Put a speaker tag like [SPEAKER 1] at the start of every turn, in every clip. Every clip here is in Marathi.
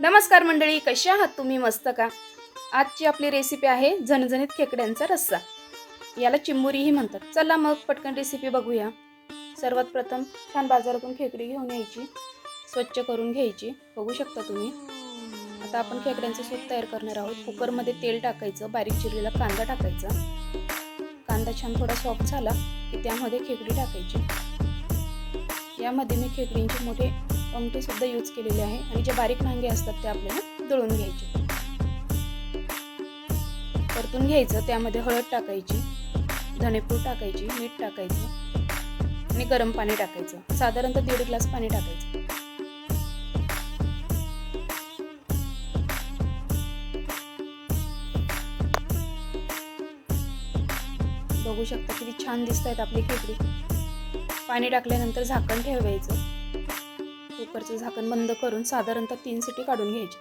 [SPEAKER 1] नमस्कार मंडळी कशा आहात तुम्ही? मस्त का? आजची आपली रेसिपी आहे झणझणीत खेकड्यांचा रस्सा. याला चिंबुरीही म्हणतात. चला मग पटकन रेसिपी बघूया. सर्वात प्रथम छान बाजारातून खेकडी घेऊन यायची. स्वच्छ करून घ्यायची. बघू शकता तुम्ही. आता आपण खेकड्यांचं सूप तयार करणार आहोत. कुकरमध्ये तेल टाकायचं बारीक चिरलेला कांदा टाकायचा. कांदा छान थोडा सॉफ्ट झाला की त्यामध्ये खेकडी टाकायची. यामध्ये मी खेकडींचे मोठे अंगठे सुद्धा यूज केलेले आहे आणि जे बारीक नांगे असतात ते आपल्याला दळून घ्यायचे. परतून घ्यायचं त्यामध्ये हळद टाकायची धणेपूड टाकायची मीठ टाकायचं आणि गरम पाणी टाकायचं. साधारणतः दीड ग्लास पाणी टाकायचं. बघू शकता किती छान दिसत आहेत आपली खेकडी. पाणी टाकल्यानंतर झाकण ठेवायचं. कुकरचं झाकण बंद करून साधारणतः तीन सिटी काढून घ्यायची.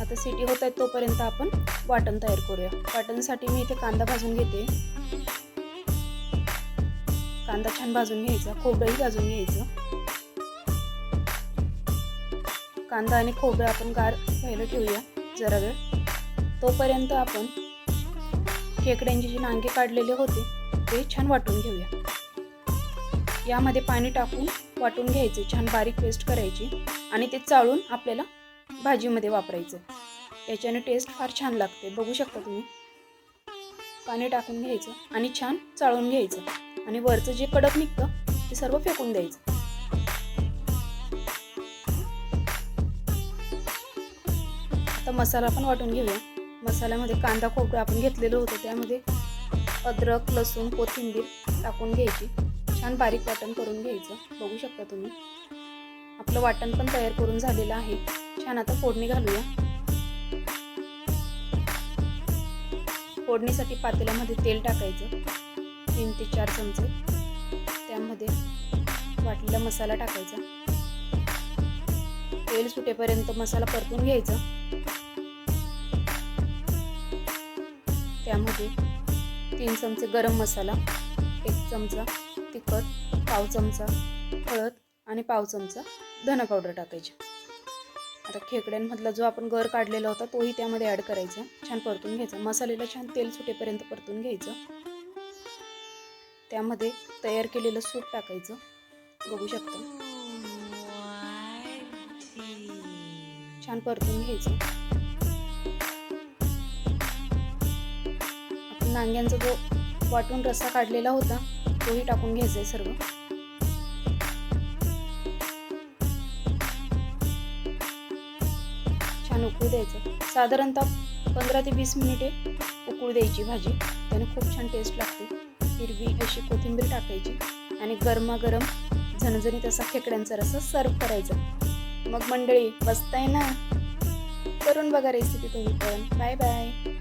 [SPEAKER 1] आता सिटी होत आहेत तोपर्यंत आपण वाटण तयार करूया. वाटणसाठी मी इथे कांदा भाजून घेते. कांदा छान भाजून घ्यायचा खोबरंही भाजून घ्यायचं. कांदा आणि खोबरं आपण गार व्हायला ठेवूया जरा वेळ. तोपर्यंत आपण खेकड्यांचे जे नांगे काढलेले होते ते छान वाटून घेऊया. यामध्ये पाणी टाकून वाटून घ्यायचे छान बारीक पेस्ट करायची आणि ते चाळून आपल्याला भाजीमध्ये वापरायचं. याच्याने टेस्ट फार छान लागते. बघू शकता तुम्ही. पाणी टाकून घ्यायचं आणि छान चाळून घ्यायचं आणि वरचं जे कडक निघतं ते सर्व फेकून द्यायचं. आता मसाला पण वाटून घेऊया. मसाल्यामध्ये कांदा खोबरं आपण घेतलेलं होतं. त्यामध्ये अद्रक लसूण कोथिंबीर टाकून घ्यायची. छान बारीक वाटण करून घ्यायचं. बघू शकता तुम्ही. आपलं वाटण पण तयार करून झालेलं आहे. छान आता फोडणी घालूया. फोडणीसाठी पातेल्यामध्ये तेल टाकायचं. तीन ते चार चमचे. त्यामध्ये वाटलेला मसाला टाकायचा. तेल सुटेपर्यंत मसाला परतून घ्यायचा. त्यामध्ये तीन चमचे गरम मसाला एक चमचा तिखट पाव चमचा हळद आणि पाव चमचा धना पावडर टाकायची. आता खेकड्यांमधला जो आपण गर काढलेला होता तोही त्यामध्ये ॲड करायचा. छान परतून घ्यायचा. मसाल्याला छान तेल सुटेपर्यंत परतून घ्यायचं. त्यामध्ये तयार केलेलं सूप टाकायचं. बघू शकता. छान परतून घ्यायचं. आपण नांग्यांचा जो वाटून रस्सा काढलेला होता तोही टाकून घ्यायचा आहे सर्व. छान उकळू द्यायचं. साधारणतः पंधरा ते वीस मिनिटे उकळू द्यायची भाजी. त्याने खूप छान टेस्ट लागते. हिरवी अशी कोथिंबीर टाकायची आणि गरमागरम झणझणीत असा खेकड्यांचा रस्सा सर्व करायचा. मग मंडळी बसताय ना? करून बघा रेसिपी तुम्ही पण. Bye bye